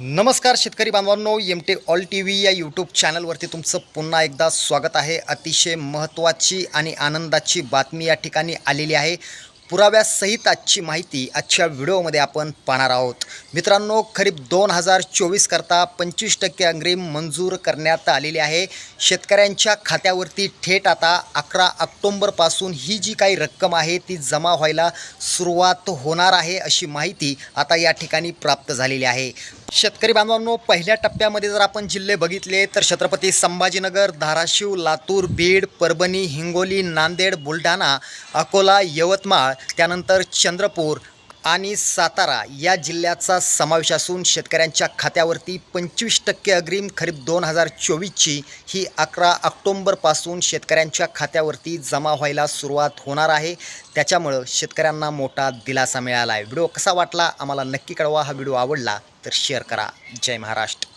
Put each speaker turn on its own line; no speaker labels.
नमस्कार शेतकरी बांधवांनो M T all T V या यूट्यूब चॅनलवरती तुमचं पुन्हा एकदा स्वागत आहे. अतिशय महत्त्वाची आणि आनंदाची बातमी या ठिकाणी आलेली आहे. पुराव्यासहित आजची माहिती आजच्या व्हिडिओमध्ये आपण पाहणार आहोत. मित्रांनो खरीप दोन हजार चोवीस करता पंचवीस टक्के अग्रिम मंजूर करण्यात आलेली आहे. शेतकऱ्यांच्या खात्यावरती थेट आता अकरा ऑक्टोंबरपासून ही जी काही रक्कम आहे ती जमा व्हायला सुरुवात होणार आहे अशी माहिती आता या ठिकाणी प्राप्त झालेली आहे. शेतकरी बांधवांनो पहिल्या टप्प्यामध्ये जर आपण जिल्हे बघितले तर छत्रपती संभाजीनगर धाराशिव लातूर बीड परभणी हिंगोली नांदेड बुलढाणा अकोला यवतमाळ त्यानंतर चंद्रपूर आणि सातारा या जिल्ह्याचा समावेश असून शेतकऱ्यांच्या खात्यावरती पंचवीस टक्के अग्रिम खरीप दोन हजार चोवीसची ही अकरा ऑक्टोंबरपासून शेतकऱ्यांच्या खात्यावरती जमा व्हायला सुरुवात होणार आहे. त्याच्यामुळं शेतकऱ्यांना मोठा दिलासा मिळाला आहे व्हिडिओ कसा वाटला? आम्हाला नक्की कळवा. हा व्हिडिओ आवडला तर शेअर करा. जय महाराष्ट्र.